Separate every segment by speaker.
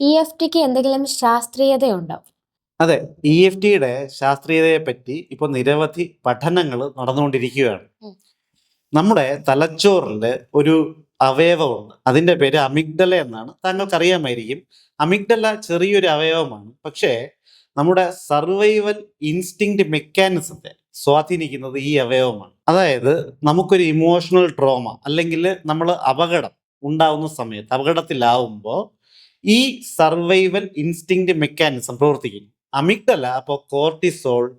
Speaker 1: E F tick എന്തെങ്കിലും ശാസ്ത്രീയതയുണ്ടോ?
Speaker 2: അതെ E F ടിയുടെ ശാസ്ത്രീയതയെ പറ്റി ഇപ്പോൾ നിരവധി പഠനങ്ങൾ നടന്നുകൊണ്ടിരിക്കുകയാണ്. നമ്മുടെ തലച്ചോറിൽ ഒരു അവയവമുണ്ട് അതിന്റെ പേര് അമിഗ്ഡല എന്നാണ്. താങ്കൾക്ക് അറിയാമായിരിക്കും അമിഗ്ഡല ചെറിയൊരു അവയവമാണ്. പക്ഷേ നമ്മുടെ സർവൈവൽ ഇൻസ്റ്റിങ് മെക്കാനിസത്തെ സ്വാധീനിക്കുന്നത് ഈ അവയവമാണ്. അതായത് നമുക്കൊരു ഇമോഷണൽ ട്രോമ അല്ലെങ്കിൽ നമ്മൾ അപകടം ഉണ്ടാവുന്ന സമയത്ത് അപകടത്തിലാവുമ്പോൾ ഈ സർവൈവൽ ഇൻസ്റ്റിങ്ക്റ്റ് മെക്കാനിസം പ്രവർത്തിക്കും അമിഗ്ഡല അപ്പോൾ കോർട്ടിസോൾ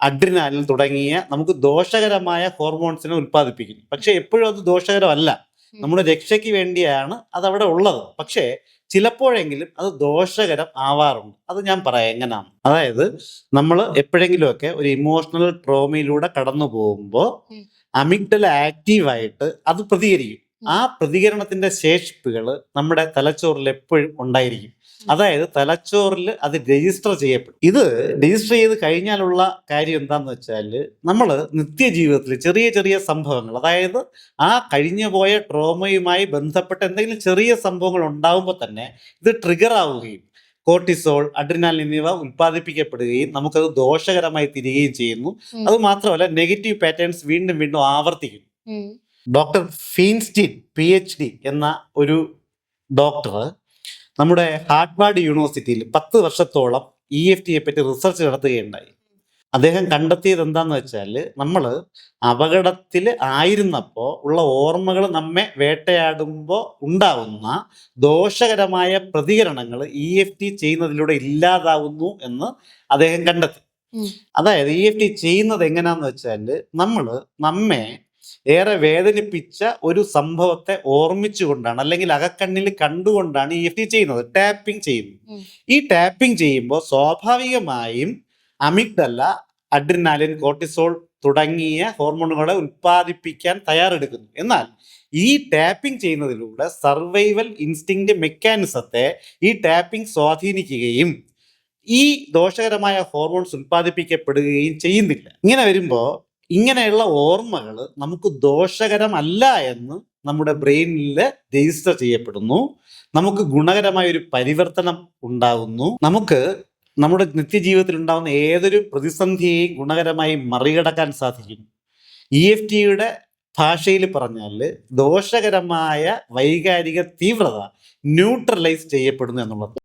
Speaker 2: അഡ്രിനാലിൻ തുടങ്ങിയ നമുക്ക് ദോഷകരമായ ഹോർമോൺസിനെ ഉൽപ്പാദിപ്പിക്കുന്നു. പക്ഷെ എപ്പോഴും അത് ദോഷകരമല്ല. നമ്മുടെ രക്ഷയ്ക്ക് വേണ്ടിയാണ് അത് അവിടെ ഉള്ളത്. പക്ഷേ ചിലപ്പോഴെങ്കിലും അത് ദോഷകരം ആവാറുണ്ട്. അത് ഞാൻ പറയാം എങ്ങനെയാണ് അതായത് നമ്മൾ എപ്പോഴെങ്കിലുമൊക്കെ ഒരു ഇമോഷണൽ ട്രോമയിലൂടെ കടന്നു പോകുമ്പോൾ. അമിഗ്ഡല ആക്റ്റീവായിട്ട് അത് പ്രതികരിക്കും. ആ പ്രതികരണത്തിന്റെ ശേഷിപ്പുകൾ നമ്മുടെ തലച്ചോറിൽ എപ്പോഴും ഉണ്ടായിരിക്കും. അതായത് തലച്ചോറിൽ അത് രജിസ്റ്റർ ചെയ്യപ്പെടും. ഇത് രജിസ്റ്റർ ചെയ്ത് കഴിഞ്ഞാലുള്ള കാര്യം എന്താന്ന് വെച്ചാൽ നമ്മൾ നിത്യജീവിതത്തിൽ ചെറിയ ചെറിയ സംഭവങ്ങൾ അതായത് ആ കഴിഞ്ഞു പോയ ട്രോമയുമായി ബന്ധപ്പെട്ട എന്തെങ്കിലും ചെറിയ സംഭവങ്ങൾ ഉണ്ടാകുമ്പോൾ തന്നെ ഇത് ട്രിഗർ ആവുകയും കോർട്ടിസോൾ അഡ്രിനാൽ എന്നിവ ഉൽപ്പാദിപ്പിക്കപ്പെടുകയും നമുക്കത് ദോഷകരമായി തിരികുകയും ചെയ്യുന്നു. അത് മാത്രമല്ല നെഗറ്റീവ് പാറ്റേൺസ് വീണ്ടും വീണ്ടും ആവർത്തിക്കുന്നു. Doctor Feinstein P H D എന്ന ഒരു ഡോക്ടർ നമ്മുടെ ഹാർട്ട്വാർഡ് യൂണിവേഴ്സിറ്റിയിൽ പത്ത് വർഷത്തോളം ഇ എഫ് ടിയെ പറ്റി റിസർച്ച് നടത്തുകയുണ്ടായി. അദ്ദേഹം കണ്ടെത്തിയത് എന്താന്ന് വെച്ചാൽ നമ്മൾ അപകടത്തിൽ ആയിരുന്നപ്പോൾ ഉള്ള ഓർമ്മകൾ നമ്മെ വേട്ടയാടുമ്പോൾ ഉണ്ടാവുന്ന ദോഷകരമായ പ്രതികരണങ്ങൾ ഇ എഫ് ടി ചെയ്യുന്നതിലൂടെ ഇല്ലാതാവുന്നു എന്ന് അദ്ദേഹം കണ്ടെത്തി. അതായത് ഇ എഫ് ടി ചെയ്യുന്നത് എങ്ങനെയാന്ന് വെച്ചാൽ നമ്മൾ നമ്മെ ഏറെ വേദനിപ്പിച്ച ഒരു സംഭവത്തെ ഓർമ്മിച്ചുകൊണ്ടാണ് അല്ലെങ്കിൽ അകക്കണ്ണിൽ കണ്ടുകൊണ്ടാണ് ഇ എഫ് ചെയ്യുന്നത് ടാപ്പിംഗ് ചെയ്യുന്നത്. ഈ ടാപ്പിംഗ് ചെയ്യുമ്പോൾ സ്വാഭാവികമായും അമിഗ്ഡല അഡ്രിനാലിൻ കോർട്ടിസോൾ തുടങ്ങിയ ഹോർമോണുകളെ ഉൽപ്പാദിപ്പിക്കാൻ തയ്യാറെടുക്കുന്നു. എന്നാൽ ഈ ടാപ്പിംഗ് ചെയ്യുന്നതിലൂടെ സർവൈവൽ ഇൻസ്റ്റിങ് മെക്കാനിസത്തെ ഈ ടാപ്പിംഗ് സ്വാധീനിക്കുകയും ഈ ദോഷകരമായ ഹോർമോൺസ് ഉൽപ്പാദിപ്പിക്കപ്പെടുകയും ചെയ്യുന്നില്ല. ഇങ്ങനെ വരുമ്പോൾ ഇങ്ങനെയുള്ള ഓർമ്മകൾ നമുക്ക് ദോഷകരമല്ല എന്ന് നമ്മുടെ ബ്രെയിനിൽ രജിസ്റ്റർ ചെയ്യപ്പെടുന്നു. നമുക്ക് ഗുണകരമായ ഒരു പരിവർത്തനം ഉണ്ടാകുന്നു. നമുക്ക് നമ്മുടെ നിത്യജീവിതത്തിൽ ഉണ്ടാകുന്ന ഏതൊരു പ്രതിസന്ധിയെയും ഗുണകരമായി മറികടക്കാൻ സാധിക്കും. ഇ എഫ് ടിയുടെ ഭാഷയിൽ പറഞ്ഞാൽ ദോഷകരമായ വൈകാരിക തീവ്രത ന്യൂട്രലൈസ് ചെയ്യപ്പെടുന്നു എന്നുള്ളത്.